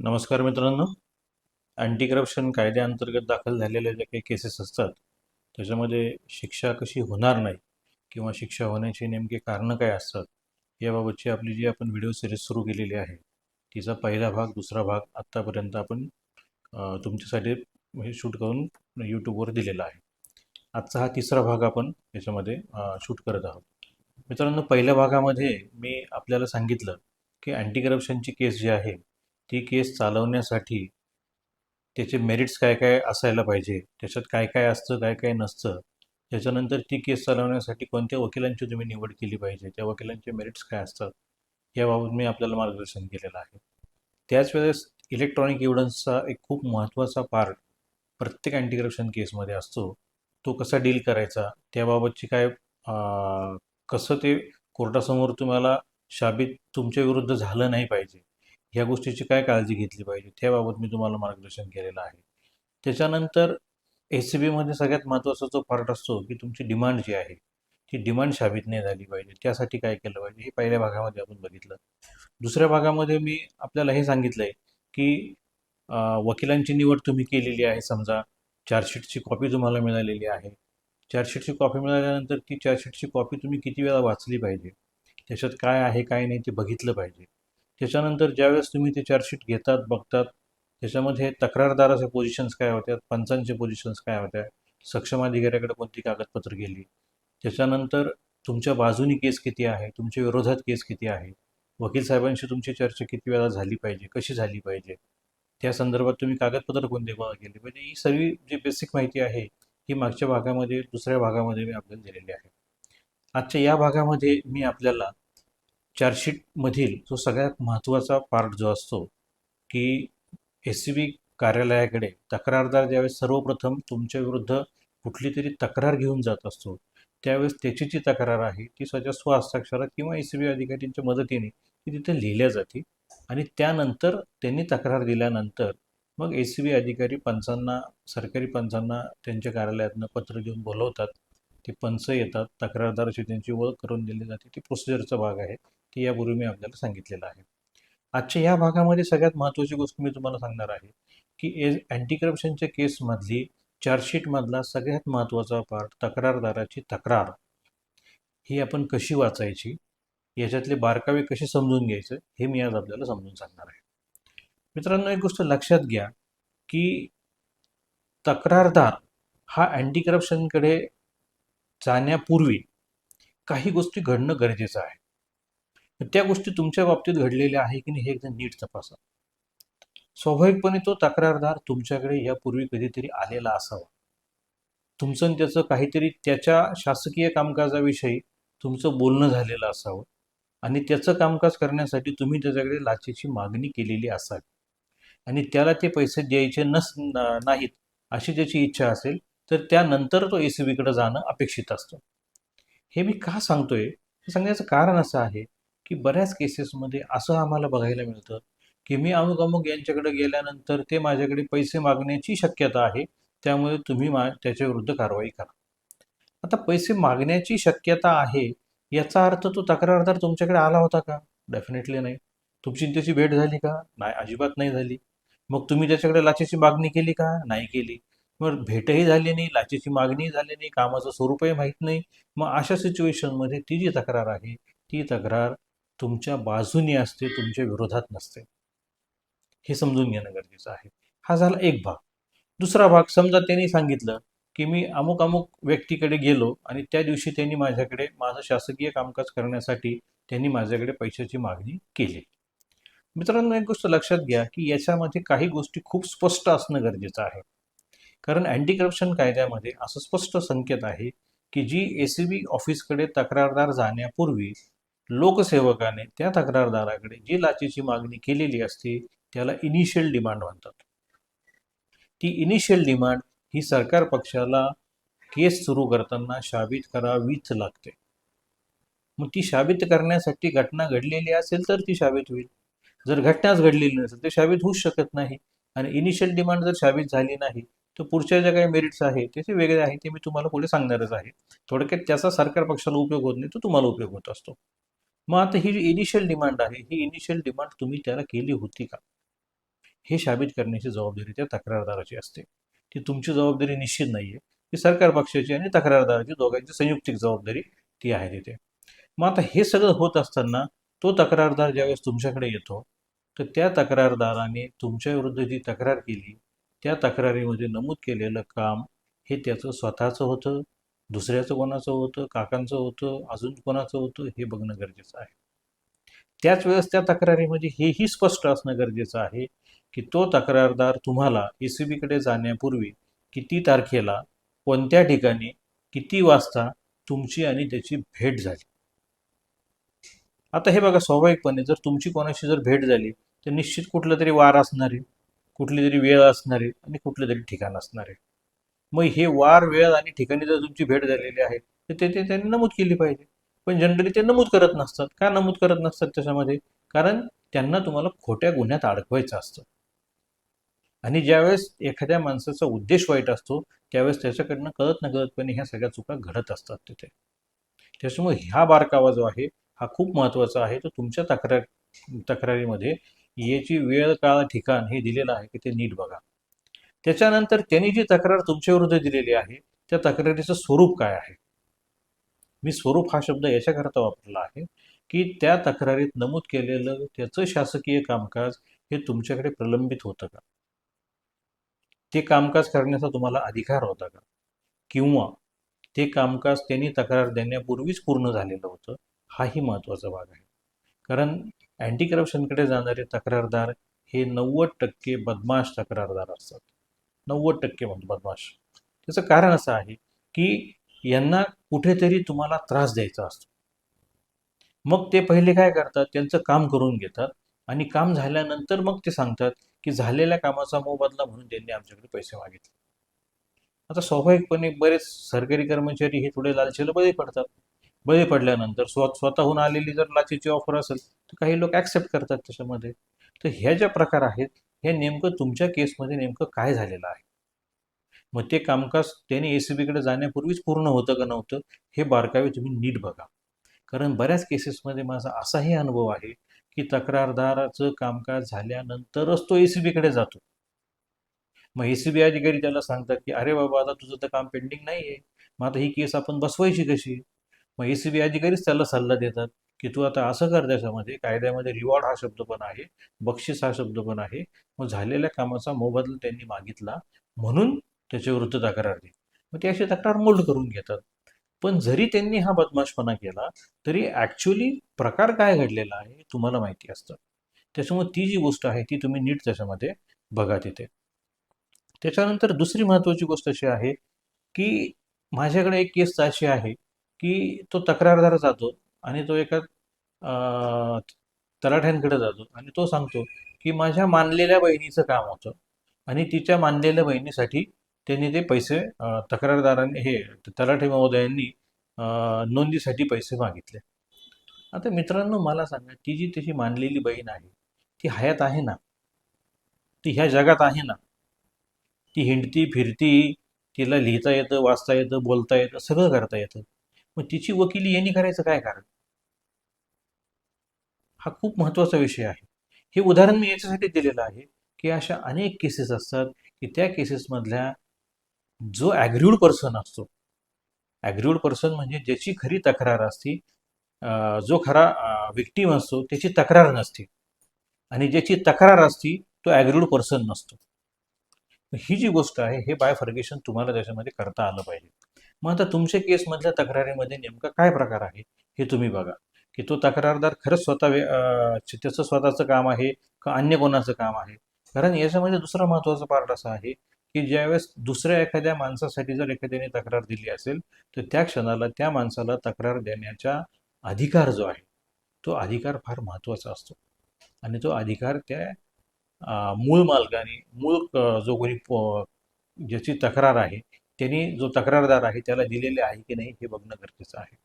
नमस्कार मित्रांनो. Anti corruption कायद्याअंतर्गत दाखल झालेल्या ज्या काही केसेस असतात त्याच्यामध्ये शिक्षा कशी होणार नाही किंवा शिक्षा होण्याची नेमकी कारणं काय असतात याबाबतची आपली जी आपण व्हिडिओ सिरीज सुरू केलेली आहे तिचा पहिला भाग दुसरा भाग आत्तापर्यंत आपण तुमच्यासाठी हे शूट करून यूट्यूबवर दिलेला आहे. आजचा हा तिसरा भाग आपण याच्यामध्ये शूट करत आहोत. मित्रांनो पहिल्या भागामध्ये मी आपल्याला सांगितलं की अँटी करप्शनची केस जी आहे ती केस चालवण्यासाठी त्याचे मेरिट्स काय काय असायला पाहिजे? त्याच्यात काय काय असतं काय काय नसतं? त्याच्यानंतर ती केस चालवण्यासाठी कोणत्या वकिलांची तुम्ही निवड केली पाहिजे? त्या वकिलांचे मेरिट्स काय असतात? याबाबत मी आपल्याला मार्गदर्शन केलेलं आहे. त्याच वेळेस इलेक्ट्रॉनिक एव्हिडन्सचा एक खूप महत्त्वाचा पार्ट प्रत्येक अँटी करप्शन केसमध्ये असतो. तो कसा डील करायचा? त्याबाबतची काय कसं ते कोर्टासमोर तुम्हाला शाबित तुमच्या विरुद्ध झालं नाही पाहिजे? ह्या गोष्टीची काय काळजी घेतली पाहिजे? त्याबाबत मी तुम्हाला मार्गदर्शन केलेलं आहे. त्याच्यानंतर एस सी बीमध्ये सगळ्यात महत्त्वाचा जो पार्ट असतो की तुमची डिमांड जी आहे ती डिमांड शाबित नाही झाली पाहिजे. त्यासाठी काय केलं पाहिजे? हे पहिल्या भागामध्ये आपण बघितलं. दुसऱ्या भागामध्ये मी आपल्याला हे सांगितलं आहे की वकिलांची निवड तुम्ही केलेली आहे. समजा चार्जशीटची कॉपी तुम्हाला मिळालेली आहे. चार्जशीटची कॉपी मिळाल्यानंतर ती चार्जशीटची कॉपी तुम्ही किती वेळा वाचली पाहिजे? त्याच्यात काय आहे काय नाही ते बघितलं पाहिजे. त्याच्यानंतर ज्यावेळेस तुम्ही ते चार्जशीट घेतात बघतात त्याच्यामध्ये तक्रारदाराचे पोझिशन्स काय होत्या पंचांचे पोझिशन्स काय होत्या सक्षम अधिकाऱ्याकडे कोणती कागदपत्र गेली त्याच्यानंतर तुमच्या बाजूनी केस किती आहे तुमच्या विरोधात केस किती आहे वकील साहेबांशी तुमची चर्चा किती वेळा झाली पाहिजे कशी झाली पाहिजे त्या संदर्भात तुम्ही कागदपत्र कोणते गोळा केले? पाहिजे ही सर्व जी बेसिक माहिती आहे ही मागच्या भागामध्ये दुसऱ्या भागामध्ये मी आपल्याला दिलेली आहे. आजच्या या भागामध्ये मी आपल्याला चार्जशीटमधील जो सगळ्यात महत्त्वाचा पार्ट जो असतो की एस सी बी कार्यालयाकडे तक्रारदार ज्यावेळेस सर्वप्रथम तुमच्या विरुद्ध कुठली तरी तक्रार घेऊन जात असतो त्यावेळेस त्याची जी तक्रार आहे ती स्वतः स्वहस्ताक्षरात किंवा एस सी बी अधिकाऱ्यांच्या मदतीने ती तिथे लिहिल्या जाते आणि त्यानंतर त्यांनी तक्रार दिल्यानंतर मग एस सी बी अधिकारी पंचांना सरकारी पंचांना त्यांच्या कार्यालयातनं पत्र देऊन बोलवतात. ते पंच येतात तक्रारदाराची त्यांची ओळख करून दिली जाते. ती प्रोसिजरचा भाग आहे. ती यापूर्वी मी आपल्याला सांगितलेलं आहे. आजच्या या भागामध्ये सगळ्यात महत्त्वाची गोष्ट मी तुम्हाला सांगणार आहे की एज अँटी करप्शनच्या केसमधली चार्जशीटमधला सगळ्यात महत्त्वाचा पार्ट तक्रारदाराची तक्रार. ही आपण कशी वाचायची? याच्यातले बारकावे कसे समजून घ्यायचं? हे मी आज आपल्याला समजून सांगणार आहे. मित्रांनो एक गोष्ट लक्षात घ्या की तक्रारदार हा अँटी करप्शनकडे जाण्यापूर्वी काही गोष्टी घडणं गरजेचं आहे. त्या गोष्टी तुमच्या बाबतीत घडलेल्या आहे की नाही हे एकदा नीट तपासा. स्वाभाविकपणे तो तक्रारदार तुमच्याकडे यापूर्वी कधीतरी आलेला असावा. तुमचं आणि त्याचं काहीतरी त्याच्या शासकीय कामकाजाविषयी तुमचं बोलणं झालेलं असावं आणि त्याचं कामकाज करण्यासाठी तुम्ही त्याच्याकडे लाचेची मागणी केलेली असावी. आणि त्याला ते पैसे द्यायचे नस नाहीत अशी त्याची इच्छा असेल तर त्यानंतर तो ए सी जाणं अपेक्षित असतं. हे मी का सांगतोय? हे सांगण्याचं कारण असं आहे की बऱ्याच केसेसमध्ये असं आम्हाला बघायला मिळतं की मी अमुक अमुक यांच्याकडे गेल्यानंतर ते माझ्याकडे पैसे मागण्याची शक्यता आहे त्यामुळे तुम्ही मा त्याच्या विरुद्ध कारवाई करा. आता पैसे मागण्याची शक्यता आहे याचा अर्थ तो तक्रारदार तुमच्याकडे आला होता का? डेफिनेटली नाही. तुमची त्याची भेट झाली का? नाही अजिबात नाही झाली. मग तुम्ही त्याच्याकडे लाचेची मागणी केली का? नाही केली. मग भेटही झाली नाही लाचेची मागणीही झाली नाही कामाचं स्वरूपही माहीत नाही. मग अशा सिच्युएशनमध्ये ती जी तक्रार आहे ती तक्रार तुमच्या बाजूनी असते तुमच्या विरोधात नसते. हे समजून घेणं गरजेचं आहे. हा झाला एक भाग. दुसरा भाग समजा त्यांनी सांगितलं की मी अमुक अमुक व्यक्तीकडे गेलो आणि त्या दिवशी त्यांनी माझ्याकडे माझं शासकीय कामकाज करण्यासाठी त्यांनी माझ्याकडे पैशाची मागणी केली. मित्रांनो एक गोष्ट लक्षात घ्या की याच्यामध्ये काही गोष्टी खूप स्पष्ट असणं गरजेचं आहे. कारण अँटी करप्शन कायद्यामध्ये असं स्पष्ट संकेत आहे की जी ए सी बी ऑफिसकडे तक्रारदार जाण्यापूर्वी लोकसेवकाने त्या तक्रारदाराकडे जी लाचेची मागणी केलेली असते त्याला इनिशियल डिमांड म्हणतात. ती इनिशियल डिमांड ही सरकार पक्षाला केस सुरू करताना शाबित करावीच लागते. मग ती शाबित करण्यासाठी घटना घडलेली असेल तर ती शाबित होईल. जर घटनाच घडलेली नसेल तर शाबित होऊच शकत नाही. आणि इनिशियल डिमांड जर शाबित झाली नाही तर पुढच्या ज्या काही मेरिट्स आहेत त्याचे वेगळे आहेत ते मी तुम्हाला पुढे सांगणारच आहे. थोडक्यात त्याचा सरकार पक्षाला उपयोग होत नाही तो तुम्हाला उपयोग होत असतो. मग आता ही जी इनिशियल डिमांड आहे ही इनिशियल डिमांड तुम्ही त्याला केली होती का? हे साबित करण्याची जबाबदारी त्या तक्रारदाराची असते. ती तुमची जबाबदारी निश्चित नाही आहे ती सरकार पक्षाची आणि तक्रारदाराची दोघांची संयुक्तिक जबाबदारी ती आहे तिथे. मग आता हे सगळं होत असताना तो तक्रारदार ज्यावेळेस तुमच्याकडे येतो तर त्या तक्रारदाराने तुमच्या विरुद्ध जी तक्रार केली त्या तक्रारीमध्ये नमूद केलेलं काम हे त्याचं स्वतःचं होतं? दुसऱ्याचं कोणाचं होतं काकांचं होतं अजून कोणाचं होतं हे बघणं गरजेचं आहे. त्याच वेळेस त्या तक्रारीमध्ये हेही स्पष्ट असणं गरजेचं आहे की तो तक्रारदार तुम्हाला ए सी बीकडे जाण्यापूर्वी किती तारखेला कोणत्या ठिकाणी किती वाजता तुमची आणि त्याची भेट झाली? आता हे बघा स्वाभाविकपणे जर तुमची कोणाशी जर भेट झाली तर निश्चित कुठलं तरी वार असणार आहे कुठली तरी वेळ असणार आहे आणि कुठलं तरी ठिकाण असणार आहे. मग हे वार वेळ आणि ठिकाणी जर तुमची भेट झालेली आहे तर ते ते त्यांनी नमूद केली पाहिजे. पण जनरली ते नमूद करत नसतात. का नमूद करत नसतात त्याच्यामध्ये? कारण त्यांना तुम्हाला खोट्या गुन्ह्यात अडकवायचं असतं. आणि ज्यावेळेस एखाद्या माणसाचा उद्देश वाईट असतो त्यावेळेस त्याच्याकडनं कळत न कळतपणे ह्या सगळ्या चुका घडत असतात तिथे. त्याच्यामुळे ह्या बारकावा जो आहे हा खूप महत्त्वाचा आहे. तो तुमच्या तक्रार तक्रारीमध्ये याची वेळ काळ ठिकाण हे दिलेलं आहे की ते नीट बघा. त्याच्यानंतर त्यांनी जी तक्रार तुमच्याविरुद्ध दिलेली आहे त्या तक्रारीचं स्वरूप काय आहे? मी स्वरूप हा शब्द याच्याकरता वापरला आहे की त्या तक्रारीत नमूद केलेलं त्याचं शासकीय कामकाज हे तुमच्याकडे प्रलंबित होतं का? ते कामकाज करण्याचा तुम्हाला अधिकार होता का? किंवा ते कामकाज त्यांनी तक्रार देण्यापूर्वीच पूर्ण झालेलं होतं? हाही महत्त्वाचा भाग आहे. कारण अँटी करप्शनकडे जाणारे तक्रारदार हे नव्वद टक्के बदमाश तक्रारदार असतात. नव्वद टक्के म्हणजे बदमाश. त्याचं कारण असं आहे की यांना कुठेतरी तुम्हाला त्रास द्यायचा असतो. मग ते पहिले काय करतात? त्यांचं काम करून घेतात आणि काम झाल्यानंतर मग ते सांगतात की झालेल्या कामाचा मोबदला म्हणून त्यांनी आमच्याकडे पैसे मागितले. आता स्वाभाविकपणे बरेच सरकारी कर्मचारी हे थोडे लालचीला बळी पडतात. बळी पडल्यानंतर स्व स्वतःहून आलेली जर लाचेची ऑफर असेल तर काही लोक ॲक्सेप्ट करतात त्याच्यामध्ये. तर ह्या ज्या प्रकार आहेत हे नेमकं तुमच्या केसमध्ये नेमकं काय झालेलं आहे? मग ते कामकाज त्याने ए सी बीकडे जाण्यापूर्वीच पूर्ण होतं का नव्हतं हे बारकावे तुम्ही नीट बघा. कारण बऱ्याच केसेसमध्ये माझा असाही अनुभव आहे की तक्रारदाराचं कामकाज झाल्यानंतरच तो ए सी बीकडे जातो. मग ए सी बी अधिकारी त्याला सांगतात की अरे बाबा आता तुझं तर काम पेंडिंग नाही आहे मग आता ही केस आपण बसवायची कशी? मग ए सी बी अधिकारीच त्याला सल्ला देतात. की तू आता असं कर त्याच्यामध्ये कायद्यामध्ये रिवॉर्ड हा शब्द पण आहे बक्षीस हा शब्द पण आहे. मग झालेल्या कामाचा मोबदला त्यांनी मागितला म्हणून त्याच्याविरुद्ध तक्रार दिली मग ते अशी तक्रार मोल्ड करून घेतात. पण जरी त्यांनी हा बदमाशपणा केला तरी ॲक्च्युली प्रकार काय घडलेला आहे हे तुम्हाला माहिती असतं. त्याच्यामुळे ती जी गोष्ट आहे ती तुम्ही नीट त्याच्यामध्ये बघा तिथे. त्याच्यानंतर दुसरी महत्त्वाची गोष्ट अशी आहे की माझ्याकडे एक केस अशी आहे की तो तक्रारदार जातो आणि तो एका तलाठ्यांकडे जातो आणि तो सांगतो की माझ्या मानलेल्या बहिणीचं काम होतं आणि तिच्या मानलेल्या बहिणीसाठी त्यांनी ते पैसे तक्रारदारांनी हे तलाठी महोदयांनी नोंदीसाठी पैसे मागितले. आता मित्रांनो मला सांगा ती जी त्याची मानलेली बहीण आहे ती हयात आहे ना? ती ह्या जगात आहे ना? ती हिंडती फिरती तिला लिहिता येतं वाचता येतं बोलता येतं सगळं करता येतं. मग तिची वकिली यांनी करायचं काय कारण? हा खूप महत्त्वाचा विषय आहे. हे उदाहरण मी याच्यासाठी दिलेलं आहे की अशा अनेक केसेस असतात की त्या केसेसमधल्या जो ॲग्रीड पर्सन असतो ॲग्रीड पर्सन म्हणजे ज्याची खरी तक्रार असती जो खरा विक्टीम असतो त्याची तक्रार नसते. आणि ज्याची तक्रार असती तो ॲग्रीड पर्सन नसतो. ही जी गोष्ट आहे हे बाय फर्गेशन तुम्हाला त्याच्यामध्ये करता आलं पाहिजे. मग आता तुमच्या केसमधल्या तक्रारीमध्ये नेमका काय प्रकार आहे हे तुम्ही बघा. की तो तक्रारदार खरंच स्वतः त्याचं स्वतःचं काम आहे का अन्य कोणाचं काम आहे? कारण याच्यामध्ये दुसरा महत्त्वाचा पार्ट असा आहे की ज्यावेळेस दुसऱ्या एखाद्या माणसासाठी जर एखाद्याने तक्रार दिली असेल तर त्या क्षणाला त्या माणसाला तक्रार देण्याचा अधिकार जो आहे तो अधिकार फार महत्त्वाचा असतो. आणि तो अधिकार त्या मूळ मालकाने मूळ जो कोणी ज्याची तक्रार आहे त्यांनी जो तक्रारदार आहे त्याला दिलेले आहे की नाही हे बघणं गरजेचं आहे.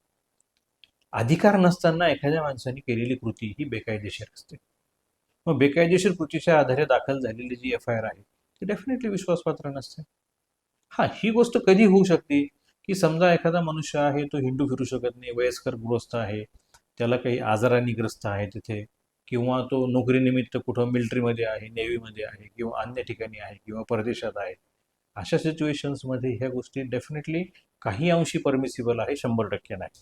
अधिकार नसताना एखाद्या माणसाने केलेली कृती ही बेकायदेशीर असते. मग बेकायदेशीर कृतीच्या आधारे दाखल झालेली जी एफ आय आर आहे ती डेफिनेटली विश्वासपात्र नसते. हां ही गोष्ट कधी होऊ शकते की समजा एखादा मनुष्य आहे तो हिंडू फिरू शकत नाही वयस्कर गृहस्थ आहे त्याला काही आजाराने ग्रस्त आहे तिथे किंवा तो नोकरीनिमित्त कुठं मिलिटरीमध्ये आहे नेव्हीमध्ये आहे किंवा अन्य ठिकाणी आहे किंवा परदेशात आहे अशा सिच्युएशन्समध्ये ह्या गोष्टी डेफिनेटली काही अंशी परमिसिबल आहे शंभर टक्के नाही.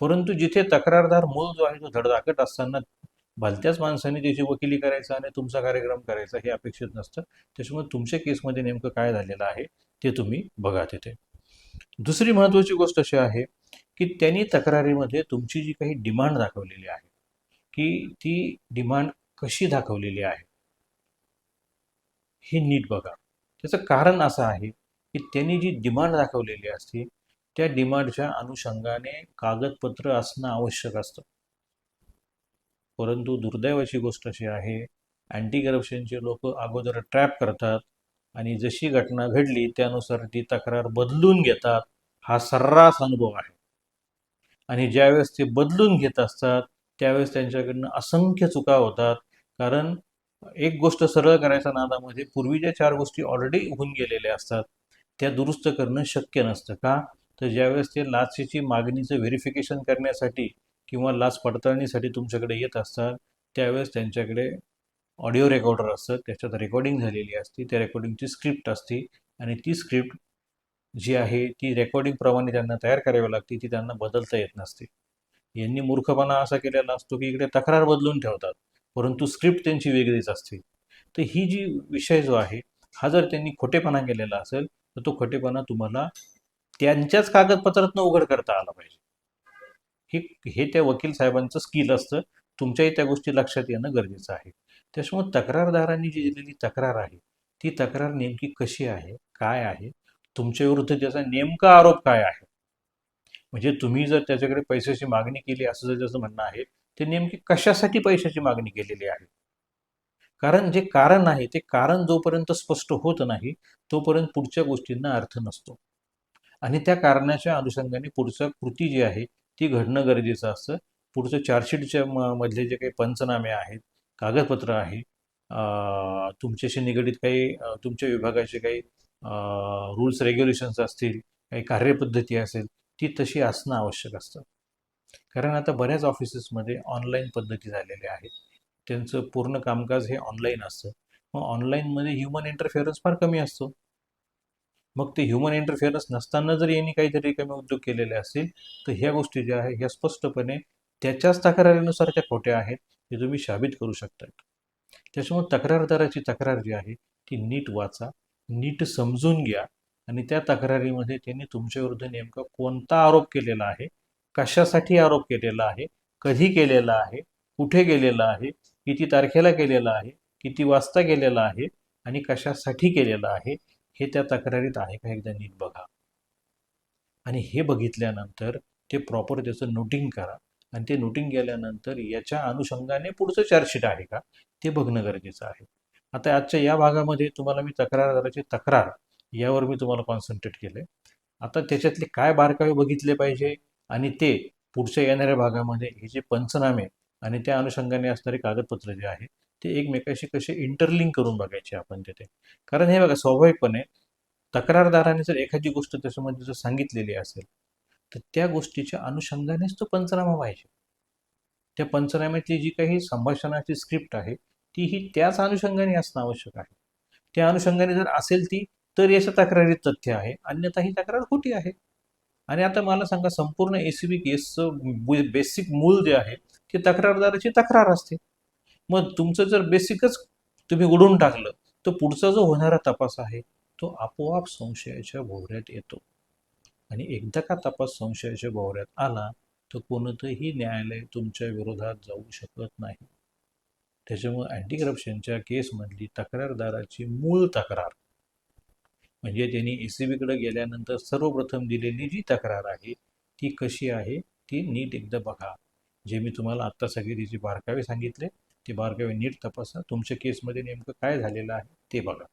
परंतु जिथे तक्रारदार मूळ जो आहे तो धडधाकट असताना भलत्याच माणसाने त्याची वकिली करायचा आणि तुमचा कार्यक्रम करायचा हे अपेक्षित नसतं. त्याच्यामुळे तुमच्या केसमध्ये नेमकं काय झालेलं आहे ते तुम्ही बघा तिथे. दुसरी महत्त्वाची गोष्ट अशी आहे की त्यांनी तक्रारीमध्ये तुमची जी काही डिमांड दाखवलेली आहे की ती डिमांड कशी दाखवलेली आहे हे नीट बघा. त्याचं कारण असं आहे की त्यांनी जी डिमांड दाखवलेली असते त्या डिमांडच्या अनुषंगाने कागदपत्र असणं आवश्यक असतं. परंतु दुर्दैवाची गोष्ट अशी आहे अँटी करप्शनचे लोक अगोदर ट्रॅप करतात आणि जशी घटना घडली त्यानुसार ती तक्रार बदलून घेतात हा सर्रास अनुभव आहे. आणि ज्यावेळेस ते बदलून घेत असतात त्यावेळेस त्यांच्याकडनं असंख्य चुका होतात कारण एक गोष्ट सरळ करायच्या नादामध्ये म्हणजे पूर्वीच्या चार गोष्टी ऑलरेडी होऊन गेलेल्या असतात. त्या दुरुस्त करणं शक्य नसतं का? तर ज्यावेळेस ते लाचेची मागणीचं व्हेरिफिकेशन करण्यासाठी किंवा लाच पडताळणीसाठी तुमच्याकडे येत असतात त्यावेळेस त्यांच्याकडे ऑडिओ रेकॉर्डर असतं त्याच्यात रेकॉर्डिंग झालेली असते त्या रेकॉर्डिंगची स्क्रिप्ट असते आणि ती स्क्रिप्ट जी आहे ती रेकॉर्डिंगप्रमाणे त्यांना तयार करावी लागते ती त्यांना बदलता येत नसते. यांनी मूर्खपणा असा केलेला असतो की इकडे तक्रार बदलून ठेवतात. परंतु स्क्रिप्ट त्यांची वेगळीच असते. तर ही जी विषय जो आहे हा जर त्यांनी खोटेपणा केलेला असेल तर तो खोटेपणा तुम्हाला त्यांच्याच कागदपत्रातनं उघड करता आला पाहिजे. हे हे त्या वकील साहेबांचं स्किल असतं. तुमच्याही त्या गोष्टी लक्षात येणं गरजेचं आहे. त्याच्यामुळे तक्रारदारांनी जी दिलेली तक्रार आहे ती तक्रार नेमकी कशी आहे काय आहे? तुमच्या विरुद्ध त्याचा नेमका आरोप काय आहे? म्हणजे तुम्ही जर त्याच्याकडे पैशाची मागणी केली असं जर त्याचं म्हणणं आहे ते नेमकी कशासाठी पैशाची मागणी केलेली आहे? कारण जे कारण आहे ते कारण जोपर्यंत स्पष्ट होत नाही तोपर्यंत पुढच्या गोष्टींना अर्थ नसतो. आणि त्या कारणाच्या अनुषंगाने पुढचं कृती जी आहे ती घडणं गरजेचं असतं. पुढचं चार्जशीटच्या म मधले जे काही पंचनामे आहेत कागदपत्र आहे तुमच्याशी निगडीत काही तुमच्या विभागाचे काही रूल्स रेग्युलेशन्स असतील काही कार्यपद्धती असेल ती तशी असणं आवश्यक असतं. कारण आता बऱ्याच ऑफिसेसमध्ये ऑनलाईन पद्धती झालेल्या आहेत. त्यांचं पूर्ण कामकाज हे ऑनलाईन असतं. मग ऑनलाईनमध्ये ह्युमन इंटरफेअरन्स फार कमी असतो. मग ते ह्युमन इंटरफेअरन्स नसताना जर यांनी काहीतरी कमी उद्योग केलेले असतील तर ह्या गोष्टी ज्या आहेत ह्या स्पष्टपणे त्याच्याच तक्रारीनुसार त्या खोट्या आहेत हे तुम्ही साबित करू शकता त्याच्यामुळे तक्रारदाराची तक्रार जी आहे ती नीट वाचा नीट समजून घ्या आणि त्या तक्रारीमध्ये त्यांनी तुमच्याविरुद्ध नेमका कोणता आरोप केलेला आहे कशासाठी आरोप केलेला आहे? कधी केलेला आहे? कुठे गेलेला आहे? किती तारखेला केलेला आहे? किती वाजता केलेला आहे? आणि कशासाठी केलेलं आहे? हे त्या तक्रारीत आहे का? एकदा नीट बघा. आणि हे बघितल्यानंतर ते प्रॉपर त्याचं नोटिंग करा. आणि ते नोटिंग केल्यानंतर याच्या अनुषंगाने पुढचं चार्जशीट आहे का? ते बघणं गरजेचं आहे. आता आजच्या या भागामध्ये तुम्हाला मी तक्रारदाराची तक्रार यावर मी तुम्हाला कॉन्सन्ट्रेट केले आता त्याच्यातले काय बारकावे बघितले पाहिजे? आणि ते पुढच्या येणाऱ्या भागामध्ये हे जे पंचनामे आणि त्या अनुषंगाने असणारे कागदपत्र जे आहे ते एकमेकाशी कसे इंटरलिंक करून बघायचे आपण तिथे. कारण हे बघा स्वाभाविकपणे तक्रारदाराने जर एखादी गोष्ट त्याच्यामध्ये जर सांगितलेली असेल तर त्या गोष्टीच्या अनुषंगानेच तो पंचनामा पाहिजे त्या पंचनाम्यातली जी काही संभाषणाची स्क्रिप्ट आहे ती ही त्याच अनुषंगाने असणं आवश्यक आहे. त्या अनुषंगाने जर असेल ती तर याच्या तक्रारीत तथ्य आहे अन्यथा ही तक्रार खोटी आहे. आणि आता मला सांगा संपूर्ण ए सी बी केसचं बेसिक मूल जे आहे ते तक्रारदाराची तक्रार असते. मग तुमचं जर बेसिकच तुम्ही उडून टाकलं तर पुढचा जो होणारा तपास आहे तो आपोआप संशयाच्या भोवऱ्यात येतो. आणि एकदा का तपास संशयाच्या भोवऱ्यात आला तर कोणतंही न्यायालय तुमच्या विरोधात जाऊ शकत नाही. त्याच्यामुळे अँटी करप्शनच्या केसमधली तक्रारदाराची मूळ तक्रार म्हणजे त्यांनी एस सी बीकडे गेल्यानंतर सर्वप्रथम दिलेली जी तक्रार आहे ती कशी आहे ती नीट एकदा बघा. जे मी तुम्हाला आत्ता सगळे तिचे बारकावे सांगितले ते बारकावे नीट तपासा. तुमच्या केसमध्ये नेमकं काय झालेलं आहे ते बघा.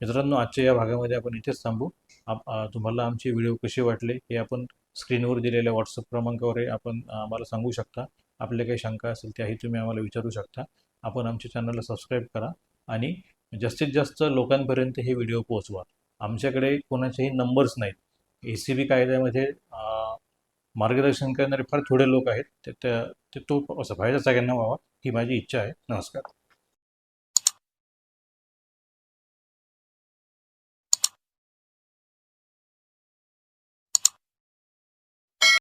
मित्रांनो आजच्या या भागामध्ये आपण इथेच थांबू. आप तुम्हाला आमचे व्हिडिओ कसे वाटले हे आपण स्क्रीनवर दिलेल्या व्हॉट्सअप क्रमांकावर आपण आम्हाला सांगू शकता. आपल्या काही शंका असेल त्याही तुम्ही आम्हाला विचारू शकता. आपण आमच्या चॅनलला सबस्क्राईब करा आणि जास्तीत जास्त लोकांपर्यंत हे व्हिडिओ पोहोचवा. आमच्याकडे कोणाचेही नंबर्स नाहीत. ए सी बी कायद्यामध्ये मार्गदर्शन करणारे फार थोडे लोक आहेत. ते तो असं फायदा सगळ्यांना व्हावा ही माझी इच्छा आहे. नमस्कार.